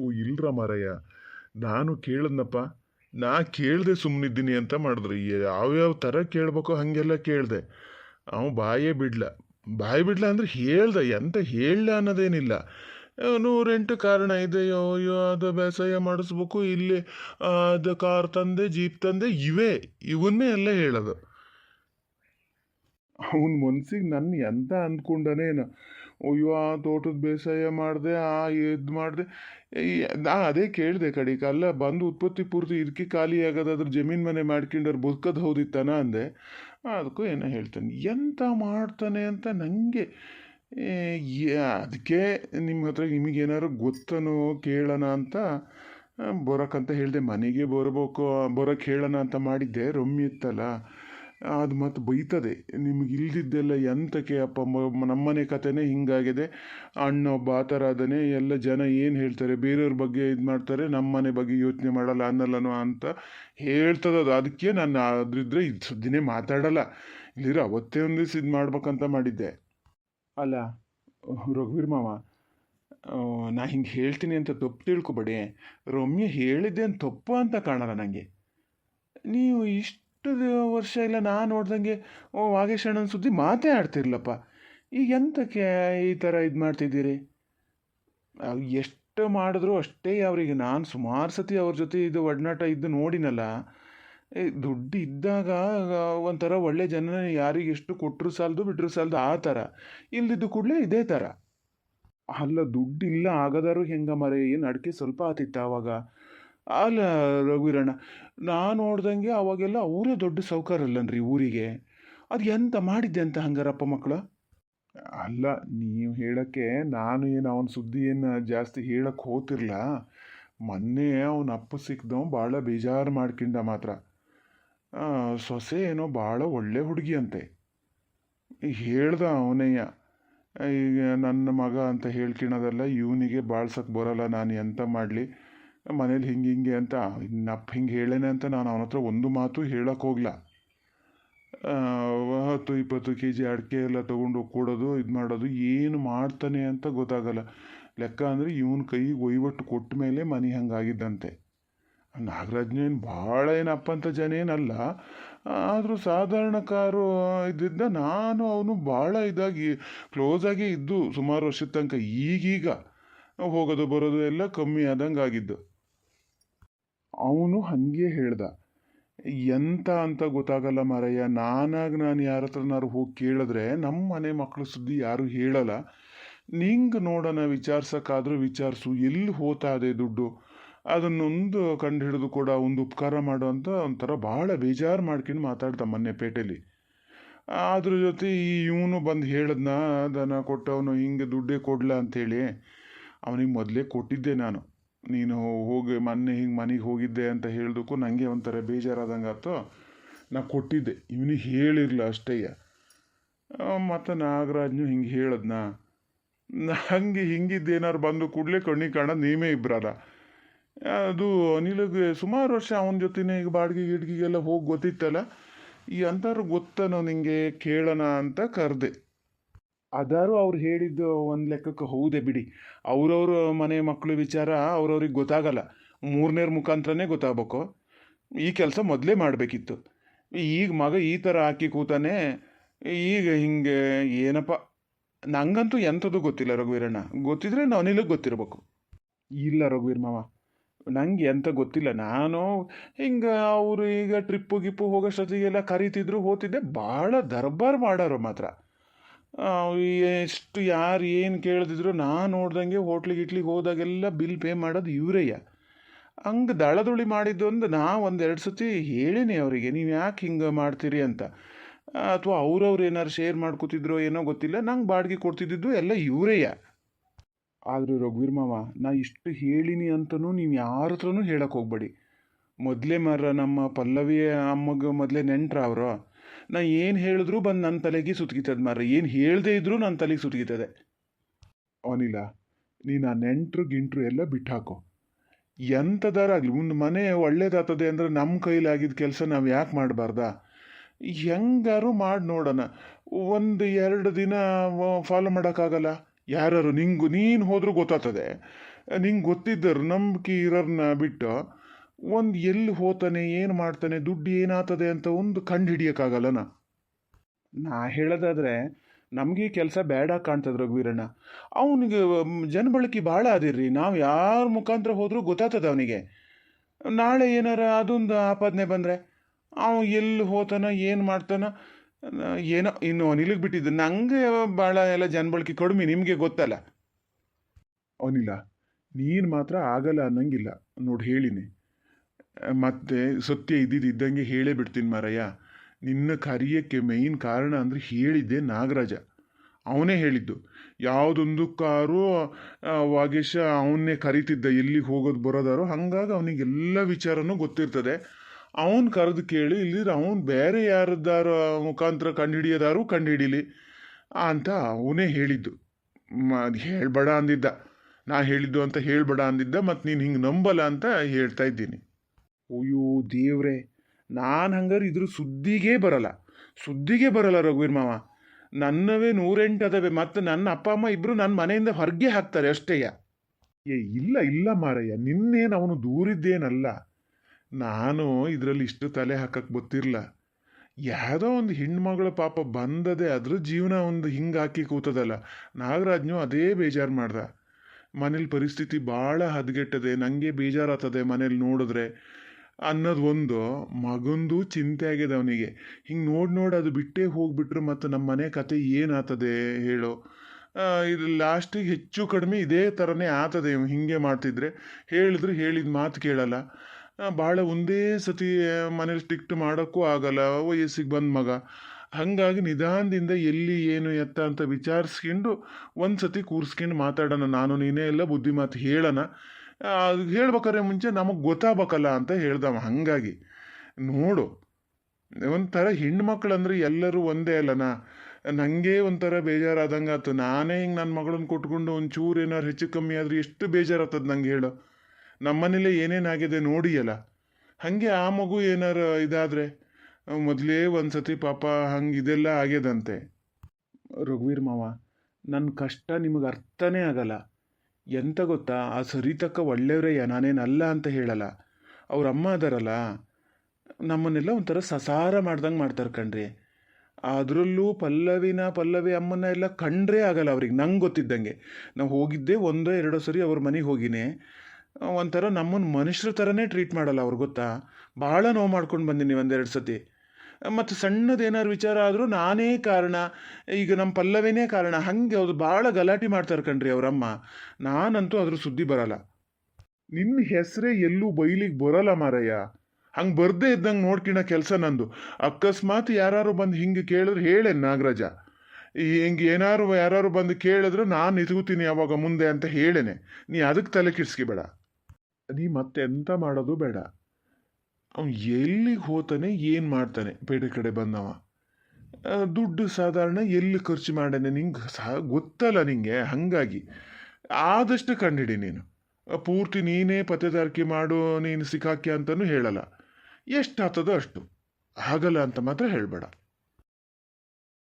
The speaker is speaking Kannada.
ಓ, ಇಲ್ರ ಮಾರಯ್ಯ ನಾನು ಕೇಳಿದ್ನಪ್ಪ. ನಾ ಕೇಳ್ದೆ ಸುಮ್ಮನಿದ್ದೀನಿ ಅಂತ ಮಾಡಿದ್ರು ಯಾವ್ಯಾವ ಥರ ಕೇಳ್ಬೇಕೋ ಹಾಗೆಲ್ಲ ಕೇಳಿದೆ. ಅವ ಬಾಯೇ ಬಿಡ್ಲ. ಬಾಯಿ ಬಿಡ್ಲ ಅಂದ್ರೆ ಹೇಳ್ದೆ. ಎಂತ ಹೇಳ ಅನ್ನೋದೇನಿಲ್ಲ. ನೂರೆಂಟು ಕಾರಣ ಇದೆ. ಅಯ್ಯೋ, ಅದು ಬೇಸಾಯ ಮಾಡಿಸ್ಬೇಕು. ಇಲ್ಲಿ ಅದು ಕಾರ್ ತಂದೆ, ಜೀಪ್ ತಂದೆ ಇವೇ. ಇವನ್ನೇ ಎಲ್ಲ ಹೇಳೋದು. ಅವನ ಮನ್ಸಿಗೆ ನನ್ನ ಎಂತ ಅಂದ್ಕೊಂಡನೇನು? ಅಯ್ಯೋ, ಆ ತೋಟದ ಬೇಸಾಯ ಮಾಡಿದೆ, ಆ ಇದು ಮಾಡಿದೆ. ನಾ ಅದೇ ಕೇಳಿದೆ ಕಡಿಕ ಅಲ್ಲ, ಬಂದು ಉತ್ಪತ್ತಿ ಪೂರ್ತಿ ಇದಕ್ಕೆ ಖಾಲಿ ಆಗೋದಾದ್ರೆ ಜಮೀನ್ ಮನೆ ಮಾಡ್ಕೊಂಡವ್ರು ಬದುಕೋದು ಹೌದಿತ್ತಾನ ಅಂದೆ. ಅದಕ್ಕೂ ಏನೋ ಹೇಳ್ತಾನೆ. ಎಂತ ಮಾಡ್ತಾನೆ ಅಂತ ನನಗೆ ಅದಕ್ಕೆ ನಿಮ್ಮ ಹತ್ರ ನಿಮಗೇನಾದ್ರು ಗೊತ್ತನೋ ಕೇಳೋಣ ಅಂತ ಬರೋಕ್ಕಂತ ಹೇಳಿದೆ. ಮನೆಗೆ ಬರಬೇಕು ಬರೋಕ್ಕೆ ಹೇಳೋಣ ಅಂತ ಮಾಡಿದ್ದೆ. ರಮ್ಮಿ ಇತ್ತಲ್ಲ. ಅದು ಮತ್ತು ಬೈತದೆ. ನಿಮ್ಗೆ ಇಲ್ದಿದ್ದೆಲ್ಲ ಎಂತಕ್ಕೆ ಅಪ್ಪ ನಮ್ಮನೆ ಕಥೆನೇ ಹಿಂಗಾಗಿದೆ. ಅಣ್ಣ ಒಬ್ಬ ಆ ಥರ ಅದನೇ ಎಲ್ಲ ಜನ ಏನು ಹೇಳ್ತಾರೆ? ಬೇರೆಯವ್ರ ಬಗ್ಗೆ ಇದು ಮಾಡ್ತಾರೆ, ನಮ್ಮನೆ ಬಗ್ಗೆ ಯೋಚನೆ ಮಾಡಲ್ಲ ಅನ್ನಲ್ಲನೋ ಅಂತ ಹೇಳ್ತದ ಅದು. ಅದಕ್ಕೆ ನಾನು ಅದ್ರಿದ್ರೆ ಇದು ಸುದ್ದಿನೇ ಮಾತಾಡಲ್ಲ. ಇಲ್ಲಿರ ಅವತ್ತೇ ಒಂದು ದಿವಸ ಇದು ಮಾಡ್ಬೇಕಂತ ಮಾಡಿದ್ದೆ. ಅಲ್ಲ, ರಘುವೀರ್ ಮಾವ ನಾ ಹಿಂಗೆ ಹೇಳ್ತೀನಿ ಅಂತ ತಪ್ಪು ತಿಳ್ಕೊಬೇಡಿ. ರಮ್ಯ ಹೇಳಿದ್ದೆ ಅಂತ ತಪ್ಪು ಅಂತ ಕಾಣಲ್ಲ ನನಗೆ ನೀವು ಇಷ್ಟು ದ- ವರ್ಷ ಇಲ್ಲ ನಾ ನೋಡ್ದಂಗೆ, ಓ, ವಾಗೇಶ್ ಅಣ್ಣನ ಸುದ್ದಿ ಮಾತೇ ಆಡ್ತಿರ್ಲಪ್ಪ. ಈಗ ಎಂತಕ್ಕೆ ಈ ಥರ ಇದು ಮಾಡ್ತಿದ್ದೀರಿ? ಎಷ್ಟು ಮಾಡಿದ್ರು ಅಷ್ಟೇ ಅವ್ರಿಗೆ. ನಾನು ಸುಮಾರು ಸತಿ ಅವ್ರ ಜೊತೆ ಇದು ಒಡನಾಟ ಇದ್ದು ನೋಡಿನಲ್ಲ ದುಡ್ಡು ಇದ್ದಾಗ ಒಂಥರ ಒಳ್ಳೆ ಜನ ಯಾರಿಗೆ ಎಷ್ಟು ಕೊಟ್ಟರು ಸಾಲದು ಬಿಟ್ಟರು ಸಾಲದು ಆ ಥರ ಇಲ್ದಿದ್ದು ಕೂಡಲೇ ಇದೇ ಥರ ಅಲ್ಲ ದುಡ್ಡಿಲ್ಲ ಆಗದಾರು ಹೆಂಗ ಮರೆ? ಏನು ಅಡಿಕೆ ಸ್ವಲ್ಪ ಆತಿತ್ತು ಅವಾಗ? ಅಲ್ಲ ರಘುವೀರಣ್ಣ, ನಾನು ನೋಡ್ದಂಗೆ ಅವಾಗೆಲ್ಲ ಅವರೇ ದೊಡ್ಡ ಸೌಕರ್ಯಲ್ಲನ್ರಿ ಊರಿಗೆ. ಅದು ಎಂತ ಮಾಡಿದ್ದೆ ಅಂತ ಹಂಗಾರಪ್ಪ ಮಕ್ಕಳು ಅಲ್ಲ, ನೀವು ಹೇಳೋಕ್ಕೆ ನಾನು ಏನು ಅವನ ಸುದ್ದಿ ಏನು ಜಾಸ್ತಿ ಹೇಳಕ್ಕೆ ಹೋತಿರ್ಲ. ಮೊನ್ನೆ ಅವನ ಅಪ್ಪ ಸಿಕ್ದವ ಭಾಳ ಬೇಜಾರು ಮಾಡ್ಕೊಂಡ ಮಾತ್ರ. ಸೊಸೆ ಏನೋ ಭಾಳ ಒಳ್ಳೆ ಹುಡುಗಿ ಅಂತೆ ಹೇಳ್ದ ಅವನಯ್ಯ, ಈಗ ನನ್ನ ಮಗ ಅಂತ ಹೇಳ್ಕೊಳೋದಲ್ಲ ಇವನಿಗೆ ಬಾಳ್ಸಕ್ಕೆ ಬರೋಲ್ಲ ನಾನು ಎಂತ ಮಾಡಲಿ? ಮನೇಲಿ ಹಿಂಗೆ ಹಿಂಗೆ ಅಂತ ಇನ್ನಪ್ಪ ಹಿಂಗೆ ಹೇಳೇನೆ ಅಂತ ನಾನು ಅವನ ಹತ್ರ ಒಂದು ಮಾತು ಹೇಳಕ್ಕೆ ಹೋಗ್ಲ. ಹತ್ತು ಇಪ್ಪತ್ತು ಕೆ ಜಿ ಅಡಿಕೆ ಎಲ್ಲ ತೊಗೊಂಡು ಕೊಡೋದು, ಇದು ಮಾಡೋದು, ಏನು ಮಾಡ್ತಾನೆ ಅಂತ ಗೊತ್ತಾಗಲ್ಲ. ಲೆಕ್ಕ ಅಂದರೆ ಇವನ ಕೈಗೆ ಒಯ್ವಟ್ಟು ಕೊಟ್ಟ ಮೇಲೆ ಮನೆ ಹಂಗಾಗಿದ್ದಂತೆ. ನಾಗರಾಜ್ನೇನು ಭಾಳ ಏನಪ್ಪ ಅಂತ ಜನ ಏನಲ್ಲ. ಆದರೂ ಸಾಧಾರಣ ಕಾರು ಇದ್ದಿದ್ದ ನಾನು ಅವನು ಭಾಳ ಇದಾಗಿ ಕ್ಲೋಸಾಗಿ ಇದ್ದು ಸುಮಾರು ವರ್ಷದ ತನಕ. ಈಗೀಗ ಹೋಗೋದು ಬರೋದು ಎಲ್ಲ ಕಮ್ಮಿ ಆದಂಗೆ ಆಗಿದ್ದು ಅವನು ಹಾಗೆ ಹೇಳ್ದ, ಎಂತ ಅಂತ ಗೊತ್ತಾಗಲ್ಲ ಮಾರಯ್ಯ, ನಾನಾಗ ನಾನು ಯಾರ ಹತ್ರನಾರು ಹೋಗಿ ಕೇಳಿದ್ರೆ ನಮ್ಮ ಮನೆ ಮಕ್ಕಳು ಸುದ್ದಿ ಯಾರು ಹೇಳಲ್ಲ. ನಿಂಗೆ ನೋಡೋಣ, ವಿಚಾರ್ಸಕ್ಕಾದ್ರೂ ವಿಚಾರಿಸು, ಎಲ್ಲಿ ಹೋತಾ ಇದೆ ದುಡ್ಡು? ಅದನ್ನೊಂದು ಕಂಡು ಹಿಡಿದು ಕೂಡ, ಒಂದು ಉಪಕಾರ ಮಾಡು ಅಂತ ಒಂಥರ ಭಾಳ ಬೇಜಾರು ಮಾಡ್ಕೊಂಡು ಮಾತಾಡ್ದ ಮೊನ್ನೆ ಪೇಟೆಲಿ. ಅದ್ರ ಜೊತೆ ಈ ಇವನು ಬಂದು ಹೇಳದ್ನ, ದನ ಕೊಟ್ಟವನು, ಹಿಂಗೆ ದುಡ್ಡೇ ಕೊಡ್ಲ ಅಂಥೇಳಿ ಅವನಿಗೆ ಮೊದಲೇ ಕೊಟ್ಟಿದ್ದೆ ನಾನು. ನೀನು ಹೋಗಿ, ಮೊನ್ನೆ ಹಿಂಗೆ ಮನೆಗೆ ಹೋಗಿದ್ದೆ ಅಂತ ಹೇಳಿದಕ್ಕೂ ನನಗೆ ಒಂಥರ ಬೇಜಾರಾದಂಗೆ ಆಯ್ತು ನಾ ಕೊಟ್ಟಿದ್ದೆ. ಇವನಿಗೆ ಹೇಳಿರಲಿಲ್ಲ ಅಷ್ಟೇ ಮತ್ತು ನಾಗರಾಜ್ನು ಹಿಂಗೆ ಹೇಳದ್ನ. ಹಂಗೆ ಹಿಂಗಿದ್ದೇನಾರು ಬಂದು ಕೂಡಲೇ ಕಣ್ಣಿಗೆ ಕಾಣೋದು ನೀವೇ ಇಬ್ಬರಲ್ಲ ಅದು ಅನಿಲಗೆ ಸುಮಾರು ವರ್ಷ ಅವನ ಜೊತೆನೇ ಈಗ ಬಾಡಿಗೆ ಗಿಡ್ಗಿಗೆಲ್ಲ ಹೋಗಿ ಗೊತ್ತಿತ್ತಲ್ಲ. ಈ ಅಂಥವ್ರು ಗೊತ್ತನೋ ನಿಂಗೆ ಕೇಳೋಣ ಅಂತ ಕರೆದೆ. ಅದಾರು ಅವ್ರು ಹೇಳಿದ್ದು ಒಂದು ಲೆಕ್ಕಕ್ಕೆ ಹೌದೇ ಬಿಡಿ. ಅವ್ರವ್ರ ಮನೆ ಮಕ್ಕಳು ವಿಚಾರ ಅವ್ರವ್ರಿಗೆ ಗೊತ್ತಾಗಲ್ಲ. ಮೂರನೇರ ಮುಖಾಂತರನೇ ಗೊತ್ತಾಗಬೇಕು. ಈ ಕೆಲಸ ಮೊದಲೇ ಮಾಡಬೇಕಿತ್ತು. ಈಗ ಮಗ ಈ ಥರ ಹಾಕಿ ಕೂತಾನೆ, ಈಗ ಹಿಂಗೆ ಏನಪ್ಪ? ನಂಗಂತೂ ಎಂಥದ್ದು ಗೊತ್ತಿಲ್ಲ ರಘುವೀರಣ್ಣ. ಗೊತ್ತಿದ್ರೆ ಅವನಿಗೆ ಗೊತ್ತಿರಬೇಕು. ಇಲ್ಲ ರಘುವೀರ್ ಮಾವ, ನಂಗೆ ಎಂಥ ಗೊತ್ತಿಲ್ಲ. ನಾನು ಹಿಂಗೆ ಅವರು ಈಗ ಟ್ರಿಪ್ಪು ಗಿಪ್ಪು ಹೋಗೋಷ್ಟೊತ್ತಿಗೆಲ್ಲ ಕರೀತಿದ್ರು ಹೋತಿದ್ದೆ ಭಾಳ ದರ್ಬಾರ್ ಮಾಡೋರು ಮಾತ್ರ. ಎಷ್ಟು ಯಾರು ಏನು ಕೇಳ್ತಿದ್ರು, ನಾನು ನೋಡ್ದಂಗೆ ಹೋಟ್ಲಿಗೆ ಇಟ್ಲಿಗೆ ಹೋದಾಗೆಲ್ಲ ಬಿಲ್ ಪೇ ಮಾಡೋದು ಇವರೇಯ ಹಂಗೆ ದಳದುಳಿ ಮಾಡಿದ್ದು ಒಂದು ನಾ ಒಂದೆರಡು ಸತಿ ಹೇಳಿನಿ ಅವರಿಗೆ, ನೀವು ಯಾಕೆ ಹಿಂಗೆ ಮಾಡ್ತೀರಿ ಅಂತ. ಅಥವಾ ಅವ್ರವ್ರು ಏನಾರು ಶೇರ್ ಮಾಡ್ಕೋತಿದ್ರೋ ಏನೋ ಗೊತ್ತಿಲ್ಲ, ನಂಗೆ ಬಾಡಿಗೆ ಕೊಡ್ತಿದ್ದಿದ್ದು ಎಲ್ಲ ಇವರೇಯ ಆದರೂ ರಘುವೀರ್ ಮಾವ, ನಾ ಇಷ್ಟು ಹೇಳಿನಿ ಅಂತನೂ ನೀವು ಯಾರ ಹತ್ರನೂ ಹೇಳಕ್ಕೆ ಹೋಗ್ಬೇಡಿ. ಮೊದಲೇ ಮರ ನಮ್ಮ ಪಲ್ಲವಿ ಅಮ್ಮಗೆ ಮೊದಲೇ ನೆಂಟ್ರ ಅವರು. ನಾ ಏನು ಹೇಳಿದ್ರು ಬಂದು ನನ್ನ ತಲೆಗೆ ಸುತ್ತಗಿತದ ಮಾರ ಏನು ಹೇಳದೇ ಇದ್ರೂ ನನ್ನ ತಲೆಗೆ ಸುತ್ತಗಿತದೆ ಅವನಿಲ್ಲ ನೀನು ಆ ನೆಂಟರು ಗಿಂಟ್ರು ಎಲ್ಲ ಬಿಟ್ಟು ಹಾಕೋ ಎಂಥದಾರಾಗಲಿ ಒಂದು ಮನೆ ಒಳ್ಳೇದಾಗ್ತದೆ ಅಂದರೆ ನಮ್ಮ ಕೈಲಾಗಿದ್ದ ಕೆಲಸ ನಾವು ಯಾಕೆ ಮಾಡಬಾರ್ದಾ? ಹೆಂಗಾರು ಮಾಡಿ ನೋಡೋಣ. ಒಂದು ಎರಡು ದಿನ ಫಾಲೋ ಮಾಡೋಕ್ಕಾಗಲ್ಲ? ಯಾರು ನಿಂಗು, ನೀನು ಹೋದರೂ ಗೊತ್ತಾಗ್ತದೆ. ನಿಂಗೆ ಗೊತ್ತಿದ್ದರು ನಂಬಿಕೆ ಇರೋರನ್ನ ಬಿಟ್ಟು ಒಂದು ಎಲ್ಲಿ ಹೋತಾನೆ, ಏನು ಮಾಡ್ತಾನೆ, ದುಡ್ಡು ಏನಾಗ್ತದೆ ಅಂತ ಒಂದು ಕಂಡು ಹಿಡಿಯೋಕ್ಕಾಗಲ್ಲ ನಾ ಹೇಳೋದಾದರೆ, ನಮಗೆ ಕೆಲಸ ಬೇಡ ಕಾಣ್ತದೆ ರಘುವೀರಣ್ಣ. ಅವನಿಗೆ ಜನಬಳಕೆ ಭಾಳ ಅದಿರ್ರಿ ನಾವು ಯಾರ ಮುಖಾಂತರ ಹೋದರೂ ಗೊತ್ತಾಗ್ತದೆ ಅವನಿಗೆ. ನಾಳೆ ಏನಾರ ಅದೊಂದು ಆಪಾದನೆ ಬಂದರೆ, ಅವ ಎಲ್ಲಿ ಹೋತಾನ, ಏನು ಮಾಡ್ತಾನ, ಏನೋ, ಇನ್ನು ಅನಿಲಿಗೆ ಬಿಟ್ಟಿದ್ದು. ನಂಗೆ ಭಾಳ ಎಲ್ಲ ಜನಬಳಕೆ ಕಡಿಮೆ, ನಿಮಗೆ ಗೊತ್ತಲ್ಲ. ಅವನಿಲ್ಲ ನೀನು ಮಾತ್ರ ಆಗಲ್ಲ ಅನ್ನಂಗಿಲ್ಲ. ನೋಡಿ, ಹೇಳಿನಿ. ಮತ್ತೆ ಸತ್ಯ ಇದ್ದಿದ್ದಂಗೆ ಹೇಳೇ ಬಿಡ್ತೀನಿ ಮಾರಯ್ಯ. ನಿನ್ನ ಕರಿಯಕ್ಕೆ ಮೇಯ್ನ್ ಕಾರಣ ಅಂದರೆ ಹೇಳಿದ್ದೆ ನಾಗರಾಜ. ಅವನೇ ಹೇಳಿದ್ದು. ಯಾವುದೊಂದು ಕಾರು ವಾಗೇಶ ಅವನ್ನೇ ಕರಿತಿದ್ದ ಎಲ್ಲಿಗೆ ಹೋಗೋದು ಬರೋದಾರೋ ಹಾಗಾಗಿ ಅವನಿಗೆಲ್ಲ ವಿಚಾರನೂ ಗೊತ್ತಿರ್ತದೆ. ಅವನು ಕರೆದು ಕೇಳಿ ಇಲ್ಲಿದ್ರೆ ಅವನು ಬೇರೆ ಯಾರದ್ದಾರ ಮುಖಾಂತರ ಕಂಡುಹಿಡಿಯೋದಾರು ಕಂಡುಹಿಡೀಲಿ ಅಂತ ಅವನೇ ಹೇಳಿದ್ದು. ಮ ಹೇಳ್ಬೇಡ ಅಂದಿದ್ದ. ನಾ ಹೇಳಿದ್ದು ಅಂತ ಹೇಳ್ಬೇಡ ಅಂದಿದ್ದ ಮತ್ತು ನೀನು ಹಿಂಗೆ ನಂಬಲ್ಲ ಅಂತ ಹೇಳ್ತಾ ಇದ್ದೀನಿ. ಅಯ್ಯೋ ದೇವ್ರೆ, ನಾನು ಹಂಗಾರೆ ಇದ್ರ ಸುದ್ದಿಗೆ ಬರಲ್ಲ. ಸುದ್ದಿಗೆ ಬರಲ್ಲ ರಘುವೀರ್ ಮಾವ. ನನ್ನವೇ ನೂರೆಂಟು ಅದಾವೆ, ಮತ್ತು ನನ್ನ ಅಪ್ಪ, ಅಮ್ಮ ಇಬ್ಬರು ನನ್ನ ಮನೆಯಿಂದ ಹೊರಗೆ ಹಾಕ್ತಾರೆ ಅಷ್ಟೇಯ ಏ, ಇಲ್ಲ ಇಲ್ಲ ಮಾರಯ್ಯ, ನಿನ್ನೇನು ಅವನು ದೂರಿದ್ದೇನಲ್ಲ. ನಾನು ಇದರಲ್ಲಿ ಇಷ್ಟು ತಲೆ ಹಾಕಕ್ಕೆ ಗೊತ್ತಿರಲ್ಲ ಯಾವುದೋ ಒಂದು ಹೆಣ್ಮಗಳ ಪಾಪ ಬಂದದೆ ಅದ್ರ ಜೀವನ ಒಂದು ಹಿಂಗೆ ಹಾಕಿ ಕೂತದಲ್ಲ. ನಾಗರಾಜ್ನು ಅದೇ ಬೇಜಾರು ಮಾಡ್ದ. ಮನೇಲಿ ಪರಿಸ್ಥಿತಿ ಭಾಳ ಹದಗೆಟ್ಟದೆ ನನಗೆ ಬೇಜಾರಾಗ್ತದೆ ಮನೇಲಿ ನೋಡಿದ್ರೆ. ಅನ್ನೋದು ಒಂದು ಮಗಂದು ಚಿಂತೆ ಆಗಿದೆ ಅವನಿಗೆ. ಹಿಂಗೆ ನೋಡಿ ನೋಡಿ ಅದು ಬಿಟ್ಟೇ ಹೋಗ್ಬಿಟ್ರೆ ಮತ್ತು ನಮ್ಮ ಮನೆ ಕತೆ ಏನಾಗ್ತದೆ ಹೇಳು. ಇದು ಲಾಸ್ಟಿಗೆ ಹೆಚ್ಚು ಕಡಿಮೆ ಇದೇ ಥರನೇ ಆತದೆ ಇವ್ ಹಿಂಗೆ ಮಾಡ್ತಿದ್ರೆ. ಹೇಳಿದ್ರು ಹೇಳಿದ ಮಾತು ಕೇಳಲ್ಲ. ಭಾಳ ಒಂದೇ ಸತಿ ಮನೇಲಿ ಸ್ಟಿಕ್ಟ್ ಮಾಡೋಕ್ಕೂ ಆಗಲ್ಲ, ವಯಸ್ಸಿಗೆ ಬಂದ ಮಗ. ಹಾಗಾಗಿ ನಿಧಾನದಿಂದ ಎಲ್ಲಿ ಏನು ಎತ್ತ ಅಂತ ವಿಚಾರಿಸ್ಕೊಂಡು ಒಂದು ಸತಿ ಕೂರಿಸ್ಕೊಂಡು ಮಾತಾಡೋಣ. ನಾನು ನೀನೇ ಎಲ್ಲ ಬುದ್ಧಿಮಾತು ಹೇಳೋಣ. ಹೇಳ್ಬೇಕಾದ್ರೆ ಮುಂಚೆ ನಮಗೆ ಗೊತ್ತಾಗಬೇಕಲ್ಲ ಅಂತ ಹೇಳ್ದವ, ಹಾಗಾಗಿ. ನೋಡು, ಒಂಥರ ಹೆಣ್ಮಕ್ಳು ಅಂದರೆ ಎಲ್ಲರೂ ಒಂದೇ ಅಲ್ಲನಾ? ನನಗೆ ಒಂಥರ ಬೇಜಾರಾದಂಗೆ ಆಯ್ತು ನಾನೇ ಹಿಂಗೆ ನನ್ನ ಮಗಳನ್ನ ಕೊಟ್ಕೊಂಡು ಒಂಚೂರು ಏನಾರು ಹೆಚ್ಚು ಕಮ್ಮಿ ಆದ್ರೆ ಎಷ್ಟು ಬೇಜಾರಾಗ್ತದೆ ನಂಗೆ ಹೇಳು. ನಮ್ಮನೇಲೆ ಏನೇನಾಗಿದೆ ನೋಡಿಯಲ್ಲ? ಹಾಗೆ ಆ ಮಗು ಏನಾರು ಇದಾದರೆ? ಮೊದಲೇ ಒಂದು ಸತಿ ಪಾಪ ಹಂಗೆ ಇದೆಲ್ಲ ಆಗ್ಯದಂತೆ. ರಘುವೀರ್ ಮಾವ ನನ್ನ ಕಷ್ಟ ನಿಮಗೆ ಅರ್ಥನೇ ಆಗಲ್ಲ. ಎಂತ ಗೊತ್ತಾ, ಆ ಸರಿತಕ್ಕ ಒಳ್ಳೆಯವರಯ್ಯ ನಾನೇನಲ್ಲ ಅಂತ ಹೇಳಲ್ಲ. ಅವ್ರ ಅಮ್ಮ ಅದಾರಲ್ಲ, ನಮ್ಮನ್ನೆಲ್ಲ ಒಂಥರ ಸಸಾರ ಮಾಡ್ದಂಗೆ ಮಾಡ್ತಾರೆ ಕಣ್ರಿ. ಅದರಲ್ಲೂ ಪಲ್ಲವಿನ ಪಲ್ಲವಿ ಅಮ್ಮನ ಎಲ್ಲ ಕಂಡ್ರೇ ಆಗಲ್ಲ ಅವ್ರಿಗೆ, ನಂಗೆ ಗೊತ್ತಿದ್ದಂಗೆ. ನಾವು ಹೋಗಿದ್ದೆ ಒಂದೋ ಎರಡೋ ಸರಿ ಅವ್ರ ಮನೆಗೆ ಹೋಗಿನಿ, ಒಂಥರ ನಮ್ಮನ್ನು ಮನುಷ್ಯರ ಥರನೇ ಟ್ರೀಟ್ ಮಾಡಲ್ಲ ಅವ್ರು, ಗೊತ್ತಾ? ಭಾಳ ನೋವು ಮಾಡ್ಕೊಂಡು ಬಂದೀನಿ ಒಂದೆರಡು ಸತಿ. ಮತ್ತು ಸಣ್ಣದೇನಾದ್ರು ವಿಚಾರ ಆದರೂ ನಾನೇ ಕಾರಣ. ಈಗ ನಮ್ಮ ಪಲ್ಲವೇನೇ ಕಾರಣ. ಹಾಗೆ ಅವ್ರು ಭಾಳ ಗಲಾಟೆ ಮಾಡ್ತಾರೆ ಕಣ್ರಿ ಅವರಮ್ಮ ನಾನಂತೂ ಅದ್ರ ಸುದ್ದಿ ಬರಲ್ಲ. ನಿನ್ನ ಹೆಸರೇ ಎಲ್ಲೂ ಬೈಲಿಗೆ ಬರಲ್ಲ ಮಾರಯ್ಯ. ಹಂಗೆ ಬರ್ದೇ ಇದ್ದಂಗೆ ನೋಡ್ಕಿಣ ಕೆಲಸ ನಂದು. ಅಕಸ್ಮಾತ್ ಯಾರು ಬಂದು ಹಿಂಗೆ ಕೇಳಿದ್ರೆ ಹೇಳೆ ನಾಗರಾಜ. ಹಿಂಗೆ ಏನಾರು ಯಾರು ಬಂದು ಕೇಳಿದ್ರೆ ನಾನು ಇಸ್ಗುತ್ತೀನಿ ಯಾವಾಗ ಮುಂದೆ ಅಂತ ಹೇಳೇನೆ. ನೀ ಅದಕ್ಕೆ ತಲೆ ಕಿಡ್ಸ್ಕಿಬೇಡ ನೀ ಮತ್ತೆ ಎಂತ ಮಾಡೋದು ಬೇಡ. ಅವ್ನು ಎಲ್ಲಿಗೆ ಹೋತಾನೆ, ಏನು ಮಾಡ್ತಾನೆ? ಪೇಟೆ ಕಡೆ ಬಂದವ. ದುಡ್ಡು ಸಾಧಾರಣ ಎಲ್ಲಿ ಖರ್ಚು ಮಾಡೇನೆ ನಿಂಗೆ ಸಹ ಗೊತ್ತಲ್ಲ ನಿಂಗೆ, ಹಾಗಾಗಿ. ಆದಷ್ಟು ಕಂಡಿಡಿ ನೀನು. ಪೂರ್ತಿ ನೀನೇ ಪತ್ತೆದಾರಿಕೆ ಮಾಡು ನೀನು ಸಿಕ್ಕಾಕ್ಯ ಅಂತಲೂ ಹೇಳಲ್ಲ. ಎಷ್ಟಾಗ್ತದೋ ಅಷ್ಟು. ಆಗಲ್ಲ ಅಂತ ಮಾತ್ರ ಹೇಳಬೇಡ.